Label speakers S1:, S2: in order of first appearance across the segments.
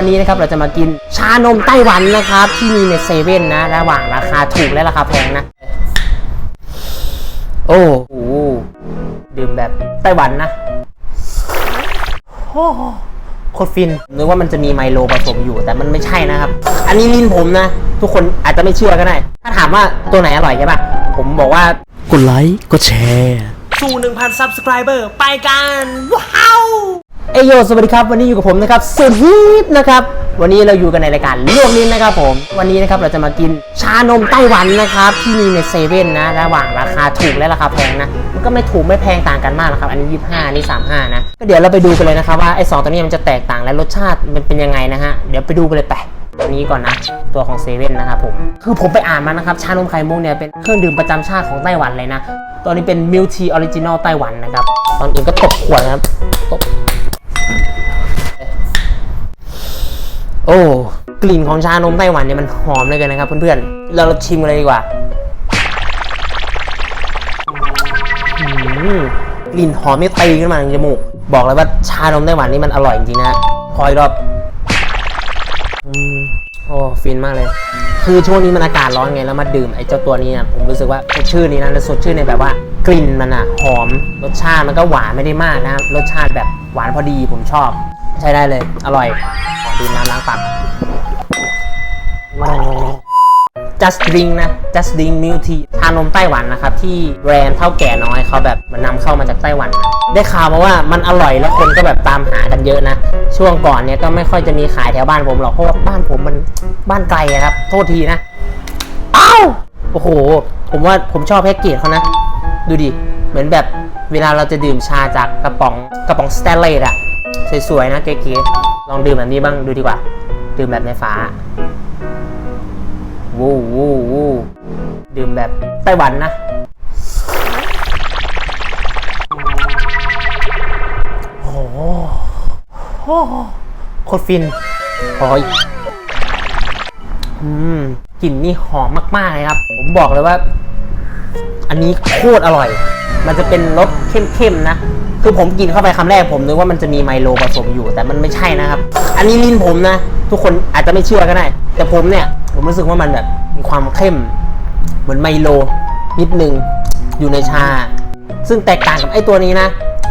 S1: วันนี้นะครับเราจะมากินชานมไต้หวันนะครับ ที่มีในเซเว่นนะระหว่างราคาถูกและราคาแพงนะ โอ้โหดื่มแบบไต้หวันนะโอ้โคตรฟินนึกว่ามันจะมีไมโลผสมอยู่แต่มันไม่ใช่นะครับ อันนี้ลิ้นผมนะ ทุกคนอาจจะไม่เชื่อก็ได้ ถ้าถามว่าตัวไหนอร่อยใช่ปะผมบอกว่า
S2: กดไลค์กดแชร์
S1: สู่1,000 subscriber ไปกัน ว้าว เอยโยสวัสดีครับ วันนี้อยู่กับผมนะครับสุดฮิตนะครับ วันนี้เราอยู่กันในรายการลวกลิ้นนะครับผม วันนี้นะครับเราจะมากินชานมไต้หวันนะครับที่มีในเซเว่นนะ ระหว่างราคาถูกและราคาแพงนะ มันก็ไม่ถูกไม่แพงต่างกันมากนะครับ อันนี้ 25อันนี้ 35 นะ ก็เดี๋ยวเราไปดูกันเลยนะครับว่าไอ้สองตัวนี้มันจะแตกต่างและรสชาติมันเป็นยังไงนะฮะ เดี๋ยวไปดูกันเลยไปอันนี้ก่อนนะ ตัวของเซเว่นนะครับผม คือผมไปอ่านมานะครับ ชานมไข่มุกเนี่ยเป็นเครื่องดื่มประจำชาติของไต้หวันเลยนะ ตัวนี้เป็นมิลทีออริจินอลไต้หวันนะครับ ตอนอื่นก็ตบขวดนะครับตบ โอ้กลิ่นของชานมไต้หวันเนี่ยมันหอมเลยกันนะครับเพื่อนๆเราชิมกันเลยดีกว่าอืมกลิ่นหอมไม่ตีขึ้นมาในจมูก บอกเลยว่าชานมไต้หวันนี่มันอร่อยจริงๆนะขออีกรอบอืมโอ้ฟินมากเลย คือช่วงนี้มันอากาศร้อนไงแล้วมาดื่มไอ้เจ้าตัวนี้นะผมรู้สึกว่าสดชื่นนี้นะแล้วสดชื่นในแบบว่ากลิ่นมันอะหอม รสชาติมันก็หวานไม่ได้มากนะรสชาติแบบหวานพอดีผมชอบ ใช้ได้เลย อร่อย ดื่มน้ำล้างปาก just drink นะ just drink milk tea ชานมไต้หวันนะครับ ที่แบรนด์เท่าแก่น้อยเขาแบบมันนำเข้ามาจากไต้หวันนะได้ข่าวมาว่ามันอร่อยแล้วคนก็แบบตามหากันเยอะนะ ช่วงก่อนเนี่ยก็ไม่ค่อยจะมีขายแถวบ้านผมหรอกเพราะว่าบ้านผมมันบ้านไกลอะครับ โทษทีนะอ้าวโอ้โห ผมว่าผมชอบแพ็กเกจเขานะ ดูดิ เหมือนแบบเวลาเราจะดื่มชาจากกระป๋องกระป๋องสแตนเลสอะสวยๆนะเก๋ๆ ลองดื่มแบบนี้บ้างดูดีกว่า ดื่มแบบในฟ้าวูวูวูดื่มแบบไต้หวันนะโอ้โหโคตรฟินโอ้ยอืมกลิ่นนี่หอมมากๆเลยครับ ผมบอกเลยว่า อันนี้โคตรอร่อย มันจะเป็นรสเข้มๆนะ คือผมกินเข้าไปคำแรกผมนึกว่ามันจะมีไมโลผสมอยู่ แต่มันไม่ใช่นะครับ อันนี้ลิ้นผมนะ ทุกคนอาจจะไม่เชื่อก็ได้ แต่ผมเนี่ย ผมรู้สึกว่ามันแบบมีความเข้ม เหมือนไมโลนิดนึงอยู่ในชา ซึ่งแตกต่างกับไอ้ตัวนี้นะ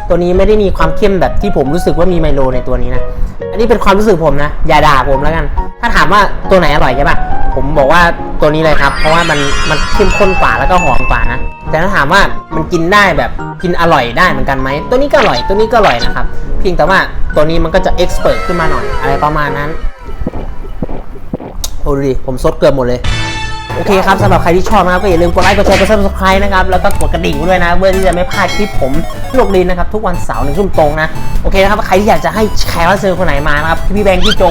S1: ตัวนี้ไม่ได้มีความเข้มแบบที่ผมรู้สึกว่ามีไมโลในตัวนี้นะ อันนี้เป็นความรู้สึกผมนะ อย่าด่าผมแล้วกัน ถ้าถามว่าตัวไหนอร่อยใช่ปะผมบอกว่าตัวนี้เลยครับ เพราะว่ามันมันเข้มข้นกว่าแล้วก็หอมกว่านะ แต่ถ้าถามว่า มันกินได้แบบกินอร่อยได้เหมือนกันไหมตัวนี้ก็อร่อยตัวนี้ก็อร่อยนะครับ เพียงแต่ว่าตัวนี้มันก็จะเอ็กซ์เพรสขึ้นมาหน่อยอะไรประมาณนั้นโอ้ดูดิผมซดเกือบหมดเลยโอเคครับสำหรับใครที่ชอบนะครับก็อย่าลืมกดไลค์กดแชร์กด subscribe นะครับแล้วก็กดกระดิ่งด้วยนะเพื่อที่จะไม่พลาดคลิปผมลูกลินนะครับทุกวันเสาร์หนึ่งทุ่มตรงนะโอเคนะครับใครที่อยากจะให้แขกรับเชิญคนไหนมานะครับพี่แบงค์พี่โจ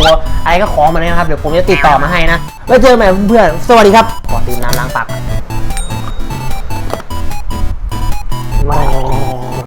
S1: อะไรก็ขอมาเลยนะครับเดี๋ยวผมจะติดต่อมาให้นะไว้เจอกันใหม่เพื่อนสวัสดีครับขอดื่มน้ำล้างปาก mẹ